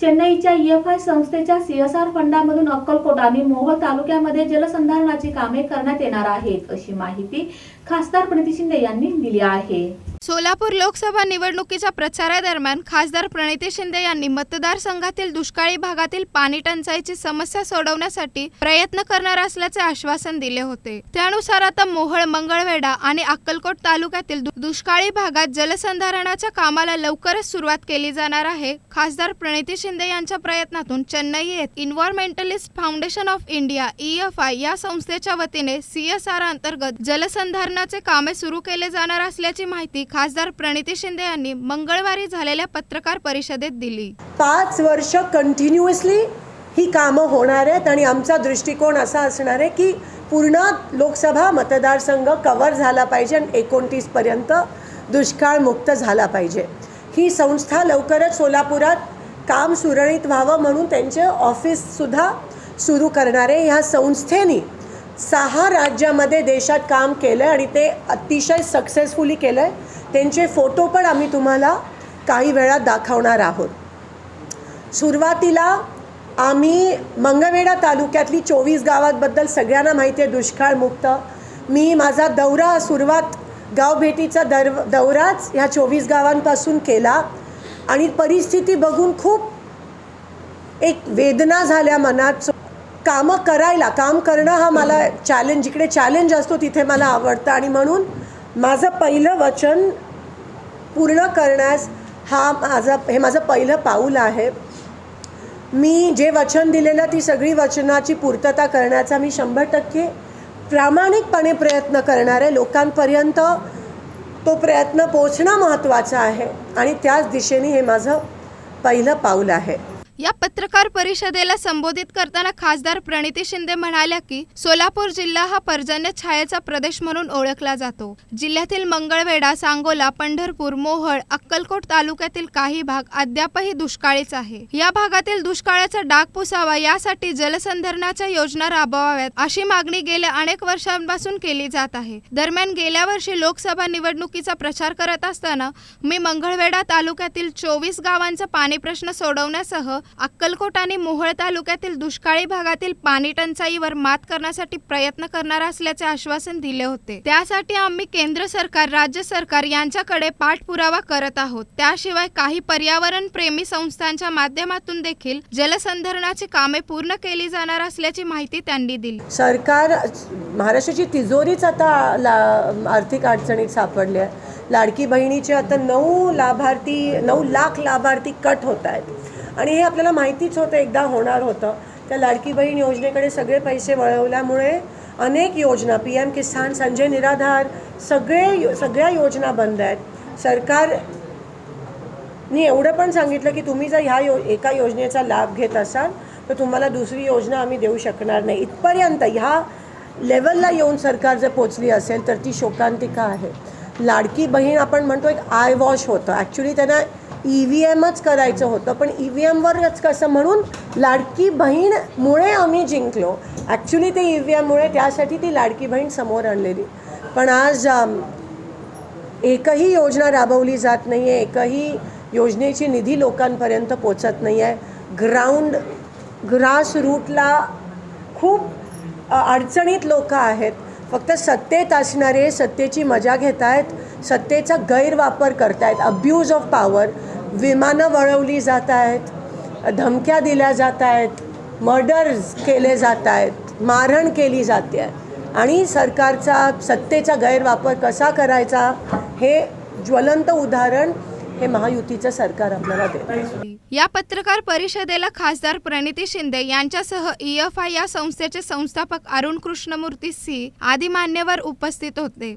चेन्नईच्या ईएफआय संस्थेच्या सीएसआर फंडामधून अक्कलकोट आणि मोहोळ तालुक्यामध्ये जलसंधारणाची कामे करण्यात येणार आहेत अशी माहिती खासदार प्रणिती शिंदे यांनी दिली आहे. सोलापूर लोकसभा निवडणुकीच्या प्रचारादरम्यान खासदार प्रणिती शिंदे यांनी मतदारसंघातील दुष्काळी भागातील पाणी टंचाईची समस्या सोडवण्यासाठी प्रयत्न करणार असल्याचे आश्वासन दिले होते. त्यानुसार आता मोहळ मंगळवेढा आणि अक्कलकोट तालुक्यातील दु- दुष्काळी भागात जलसंधारणाच्या कामाला लवकरच सुरुवात केली जाणार आहे. खासदार प्रणिती शिंदे यांच्या प्रयत्नातून चेन्नई येत environmentalist foundation of India EFI या संस्थेच्या वतीने सीएसआर अंतर्गत जलसंधारणाचे कामे सुरू केले जाणार असल्याची माहिती खासदार प्रणिती शिंदे यांनी मंगळवारी झालेल्या पत्रकार परिषदेत दिली. पाच वर्ष कंटिन्युअसली ही कामं होणार आहेत आणि आमचा दृष्टिकोन असा असणार आहे की पूर्ण लोकसभा मतदारसंघ कवर झाला पाहिजे आणि एकोणतीसपर्यंत दुष्काळमुक्त झाला पाहिजे. ही संस्था लवकरच सोलापुरात काम सुरळीत व्हावं म्हणून त्यांचे ऑफिससुद्धा सुरू करणार आहे. ह्या संस्थेने सहा राज्यामध्ये देशात काम केलं आहे आणि ते अतिशय सक्सेसफुली केलं आहे त्यांचे फोटो पण आम्ही तुम्हाला काही वेळात दाखवणार आहोत. सुरुवातीला आम्ही मंगळवेढा तालुक्यातली चोवीस गावांबद्दल सगळ्यांना माहिती आहे दुष्काळमुक्त. मी माझा दौरा सुरुवात गावभेटीचा दर दौराच ह्या चोवीस गावांपासून केला. आणि परिस्थिती बघून खूप एक वेदना झाल्या मनात. कामं करायला काम करणं हा मला चॅलेंज जिकडे चॅलेंज असतो तिथे मला आवडतं. आणि म्हणून माझं पहिलं वचन पूर्ण करण्यास हा माझा हे माझं पहिलं पाऊल आहे. मी जे वचन दिलेलं ती सगळी वचनाची पूर्तता करण्याचा मी शंभर टक्के प्रामाणिकपणे प्रयत्न करणार आहे. लोकांपर्यंत तो प्रयत्न पोचणं महत्त्वाचं आहे आणि त्याच दिशेने हे माझं पहिलं पाऊल आहे. या पत्रकार परिषदेला संबोधित करताना खासदार प्रणिती शिंदे म्हणाल्या की सोलापूर जिल्हा हा पर्जन्य छायेचा प्रदेश म्हणून ओळखला जातो. जिल्ह्यातील मंगळवेढा सांगोला पंढरपूर मोहळ अक्कलकोट तालुक्यातील काही भाग अद्यापही दुष्काळीच आहे. या भागातील दुष्काळाचा डाग पुसावा यासाठी जलसंधारणाच्या योजना राबवाव्यात अशी मागणी गेल्या अनेक वर्षांपासून केली जात आहे. दरम्यान गेल्या वर्षी लोकसभा निवडणुकीचा प्रचार करत असताना मी मंगळवेढा तालुक्यातील चोवीस गावांचा पाणी प्रश्न सोडवण्यासह अक्कलकोट आणि मोहोळ तालुक्यातील दुष्काळी भागातील पाणी टंचाईवर मात करण्यासाठी प्रयत्न करणार असल्याचे आश्वासन दिले होते. त्यासाठी आम्ही केंद्र सरकार राज्य सरकार यांच्याकडे पाठपुरावा करत आहोत. त्याशिवाय काही पर्यावरण प्रेमी संस्थांच्या माध्यमातून देखील जलसंधारणाची कामे पूर्ण केली जाणार असल्याची माहिती त्यांनी दिली. सरकार महाराष्ट्राची तिजोरीच आता आर्थिक अडचणीत सापडली आहे. लाडकी बहिणीचे आता नऊ लाभार्थी नऊ लाख लाभार्थी कट होत आहेत. आणि हे आपल्याला माहितीच होतं एकदा होणार होतं. त्या लाडकी बहीण योजनेकडे सगळे पैसे वळवल्यामुळे अनेक योजना पी एम किसान संजय निराधार सगळे सगळ्या योजना बंद आहेत. सरकार मी एवढं पण सांगितलं की तुम्ही जर ह्या यो एका योजनेचा लाभ घेत असाल तर तुम्हाला दुसरी योजना आम्ही देऊ शकणार नाही. इथपर्यंत ह्या लेवलला येऊन सरकार जर पोचली असेल तर ती शोकांतिका आहे. लाडकी बहीण आपण म्हणतो एक आय वॉश होतं. ॲक्च्युली त्यांना ई व्ही एमच करायचं होतं. पण ई व्ही एमवरच कसं म्हणून लाडकी बहीणमुळे आम्ही जिंकलो. ॲक्च्युली ते ई व्ही एममुळे त्यासाठी ती लाडकी बहीण समोर आणलेली. पण आज एकही योजना राबवली जात नाही आहे एकही योजनेची निधी लोकांपर्यंत पोचत नाही आहे ग्राउंड ग्रास रूटला खूप अडचणीत लोक आहेत. फक्त सत्तेत असणारे सत्तेची मजा घेत आहेत सत्तेचा गैरवापर करत आहेत अब्यूज ऑफ पॉवर विमानं वळवली जात आहेत धमक्या दिल्या जात आहेत मर्डर्स केले जात आहेत मारहाण केली जाते. आहे आणि सरकारचा सत्तेचा गैरवापर कसा करायचा हे ज्वलंत उदाहरण हे महायुतीचं सरकार आपल्याला देत. या पत्रकार परिषदेला खासदार प्रणिती शिंदे यांच्यासह ईएफआय या संस्थेचे संस्थापक अरुण कृष्णमूर्ती सी आदी मान्यवर उपस्थित होते.